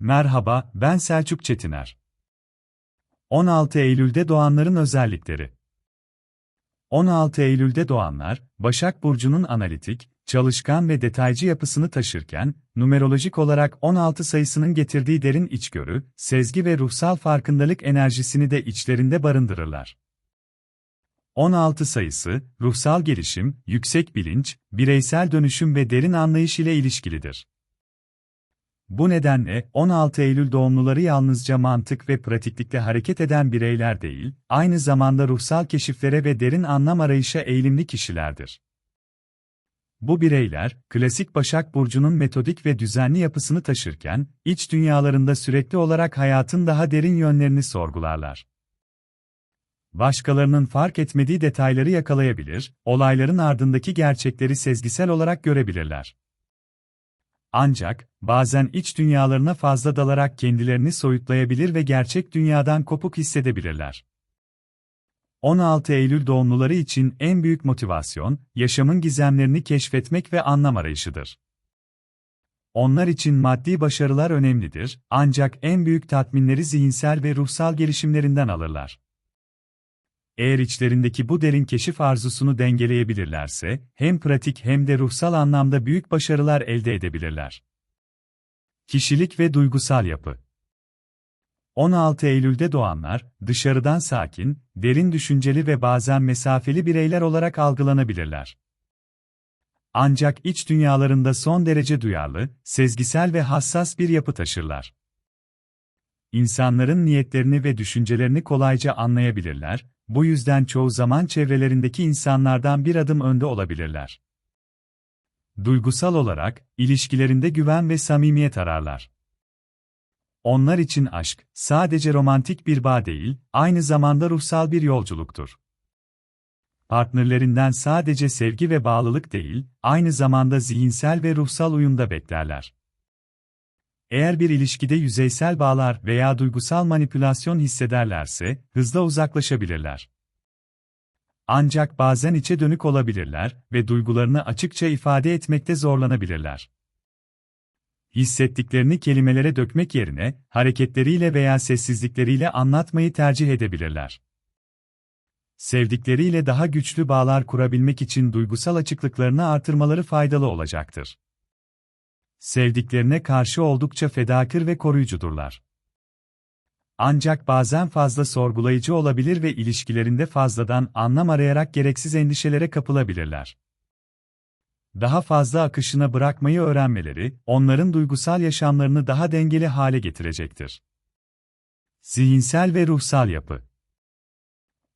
Merhaba, ben Selçuk Çetiner. 16 Eylül'de doğanların özellikleri 16 Eylül'de doğanlar, Başak Burcu'nun analitik, çalışkan ve detaycı yapısını taşırken, numerolojik olarak 16 sayısının getirdiği derin içgörü, sezgi ve ruhsal farkındalık enerjisini de içlerinde barındırırlar. 16 sayısı, ruhsal gelişim, yüksek bilinç, bireysel dönüşüm ve derin anlayış ile ilişkilidir. Bu nedenle 16 Eylül doğumluları yalnızca mantık ve pratiklikle hareket eden bireyler değil, aynı zamanda ruhsal keşiflere ve derin anlam arayışa eğilimli kişilerdir. Bu bireyler, klasik Başak Burcu'nun metodik ve düzenli yapısını taşırken, iç dünyalarında sürekli olarak hayatın daha derin yönlerini sorgularlar. Başkalarının fark etmediği detayları yakalayabilir, olayların ardındaki gerçekleri sezgisel olarak görebilirler. Ancak, bazen iç dünyalarına fazla dalarak kendilerini soyutlayabilir ve gerçek dünyadan kopuk hissedebilirler. 16 Eylül doğumluları için en büyük motivasyon, yaşamın gizemlerini keşfetmek ve anlam arayışıdır. Onlar için maddi başarılar önemlidir, ancak en büyük tatminleri zihinsel ve ruhsal gelişimlerinden alırlar. Eğer içlerindeki bu derin keşif arzusunu dengeleyebilirlerse, hem pratik hem de ruhsal anlamda büyük başarılar elde edebilirler. Kişilik ve duygusal yapı 16 Eylül'de doğanlar, dışarıdan sakin, derin düşünceli ve bazen mesafeli bireyler olarak algılanabilirler. Ancak iç dünyalarında son derece duyarlı, sezgisel ve hassas bir yapı taşırlar. İnsanların niyetlerini ve düşüncelerini kolayca anlayabilirler, bu yüzden çoğu zaman çevrelerindeki insanlardan bir adım önde olabilirler. Duygusal olarak, ilişkilerinde güven ve samimiyet ararlar. Onlar için aşk, sadece romantik bir bağ değil, aynı zamanda ruhsal bir yolculuktur. Partnerlerinden sadece sevgi ve bağlılık değil, aynı zamanda zihinsel ve ruhsal uyumda beklerler. Eğer bir ilişkide yüzeysel bağlar veya duygusal manipülasyon hissederlerse, hızla uzaklaşabilirler. Ancak bazen içe dönük olabilirler ve duygularını açıkça ifade etmekte zorlanabilirler. Hissettiklerini kelimelere dökmek yerine, hareketleriyle veya sessizlikleriyle anlatmayı tercih edebilirler. Sevdikleriyle daha güçlü bağlar kurabilmek için duygusal açıklıklarını artırmaları faydalı olacaktır sevdiklerine karşı oldukça fedakır ve koruyucudurlar. Ancak bazen fazla sorgulayıcı olabilir ve ilişkilerinde fazladan anlam arayarak gereksiz endişelere kapılabilirler. Daha fazla akışına bırakmayı öğrenmeleri, onların duygusal yaşamlarını daha dengeli hale getirecektir. Zihinsel ve ruhsal yapı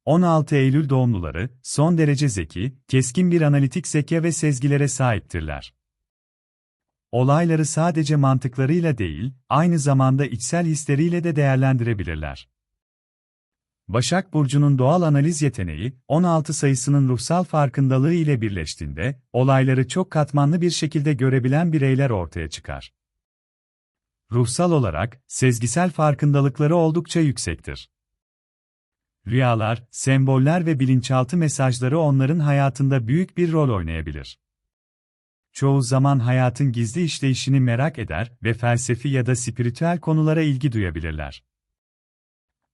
16 Eylül doğumluları, son derece zeki, keskin bir analitik zeka ve sezgilere sahiptirler. Olayları sadece mantıklarıyla değil, aynı zamanda içsel hisleriyle de değerlendirebilirler. Başak Burcu'nun doğal analiz yeteneği, 16 sayısının ruhsal farkındalığı ile birleştiğinde, olayları çok katmanlı bir şekilde görebilen bireyler ortaya çıkar. Ruhsal olarak, sezgisel farkındalıkları oldukça yüksektir. Rüyalar, semboller ve bilinçaltı mesajları onların hayatında büyük bir rol oynayabilir çoğu zaman hayatın gizli işleyişini merak eder ve felsefi ya da spiritüel konulara ilgi duyabilirler.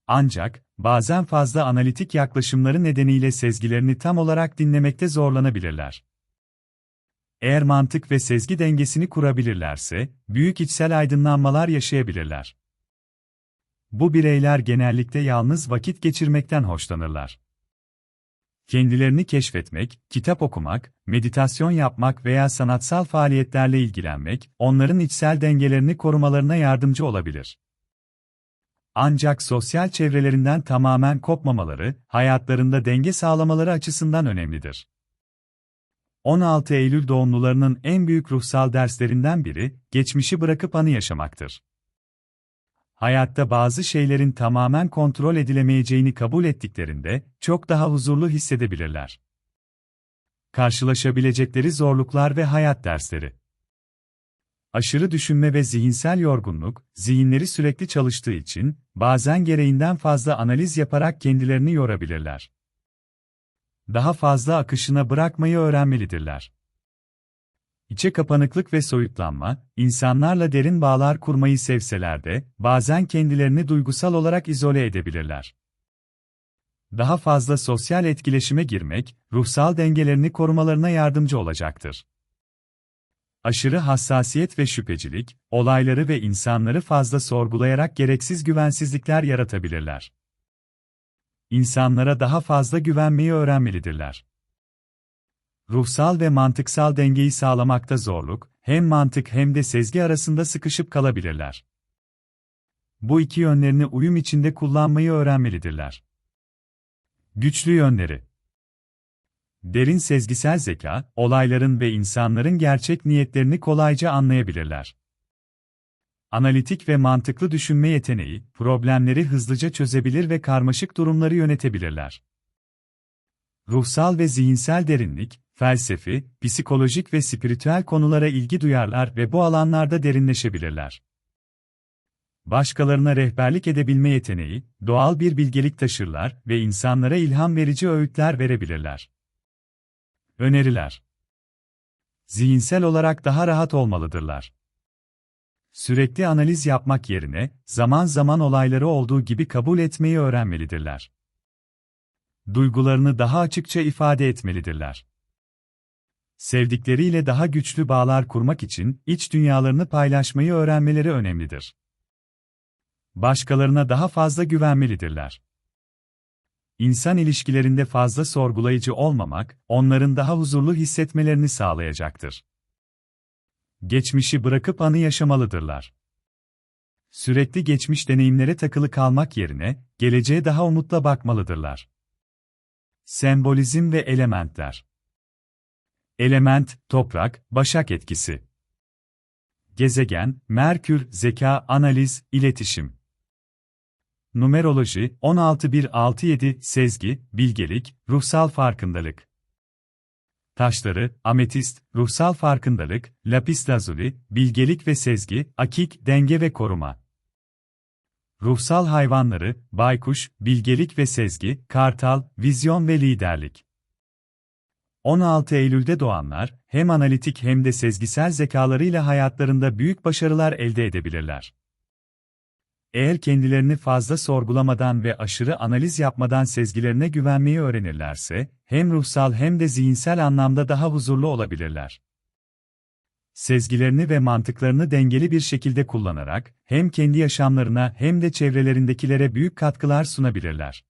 Ancak, bazen fazla analitik yaklaşımları nedeniyle sezgilerini tam olarak dinlemekte zorlanabilirler. Eğer mantık ve sezgi dengesini kurabilirlerse, büyük içsel aydınlanmalar yaşayabilirler. Bu bireyler genellikle yalnız vakit geçirmekten hoşlanırlar kendilerini keşfetmek, kitap okumak, meditasyon yapmak veya sanatsal faaliyetlerle ilgilenmek, onların içsel dengelerini korumalarına yardımcı olabilir. Ancak sosyal çevrelerinden tamamen kopmamaları, hayatlarında denge sağlamaları açısından önemlidir. 16 Eylül doğumlularının en büyük ruhsal derslerinden biri, geçmişi bırakıp anı yaşamaktır hayatta bazı şeylerin tamamen kontrol edilemeyeceğini kabul ettiklerinde çok daha huzurlu hissedebilirler. Karşılaşabilecekleri zorluklar ve hayat dersleri. Aşırı düşünme ve zihinsel yorgunluk, zihinleri sürekli çalıştığı için bazen gereğinden fazla analiz yaparak kendilerini yorabilirler. Daha fazla akışına bırakmayı öğrenmelidirler. İçe kapanıklık ve soyutlanma, insanlarla derin bağlar kurmayı sevseler de, bazen kendilerini duygusal olarak izole edebilirler. Daha fazla sosyal etkileşime girmek, ruhsal dengelerini korumalarına yardımcı olacaktır. Aşırı hassasiyet ve şüphecilik, olayları ve insanları fazla sorgulayarak gereksiz güvensizlikler yaratabilirler. İnsanlara daha fazla güvenmeyi öğrenmelidirler. Ruhsal ve mantıksal dengeyi sağlamakta zorluk, hem mantık hem de sezgi arasında sıkışıp kalabilirler. Bu iki yönlerini uyum içinde kullanmayı öğrenmelidirler. Güçlü yönleri Derin sezgisel zeka, olayların ve insanların gerçek niyetlerini kolayca anlayabilirler. Analitik ve mantıklı düşünme yeteneği, problemleri hızlıca çözebilir ve karmaşık durumları yönetebilirler. Ruhsal ve zihinsel derinlik, felsefi, psikolojik ve spiritüel konulara ilgi duyarlar ve bu alanlarda derinleşebilirler. Başkalarına rehberlik edebilme yeteneği, doğal bir bilgelik taşırlar ve insanlara ilham verici öğütler verebilirler. Öneriler Zihinsel olarak daha rahat olmalıdırlar. Sürekli analiz yapmak yerine, zaman zaman olayları olduğu gibi kabul etmeyi öğrenmelidirler. Duygularını daha açıkça ifade etmelidirler. Sevdikleriyle daha güçlü bağlar kurmak için iç dünyalarını paylaşmayı öğrenmeleri önemlidir. Başkalarına daha fazla güvenmelidirler. İnsan ilişkilerinde fazla sorgulayıcı olmamak, onların daha huzurlu hissetmelerini sağlayacaktır. Geçmişi bırakıp anı yaşamalıdırlar. Sürekli geçmiş deneyimlere takılı kalmak yerine, geleceğe daha umutla bakmalıdırlar. Sembolizm ve elementler Element, toprak, başak etkisi. Gezegen, Merkür, zeka, analiz, iletişim. Numeroloji 16167 Sezgi, bilgelik, ruhsal farkındalık. Taşları, ametist, ruhsal farkındalık, lapis lazuli, bilgelik ve sezgi, akik, denge ve koruma. Ruhsal hayvanları, baykuş, bilgelik ve sezgi, kartal, vizyon ve liderlik. 16 Eylül'de doğanlar, hem analitik hem de sezgisel zekalarıyla hayatlarında büyük başarılar elde edebilirler. Eğer kendilerini fazla sorgulamadan ve aşırı analiz yapmadan sezgilerine güvenmeyi öğrenirlerse, hem ruhsal hem de zihinsel anlamda daha huzurlu olabilirler. Sezgilerini ve mantıklarını dengeli bir şekilde kullanarak, hem kendi yaşamlarına hem de çevrelerindekilere büyük katkılar sunabilirler.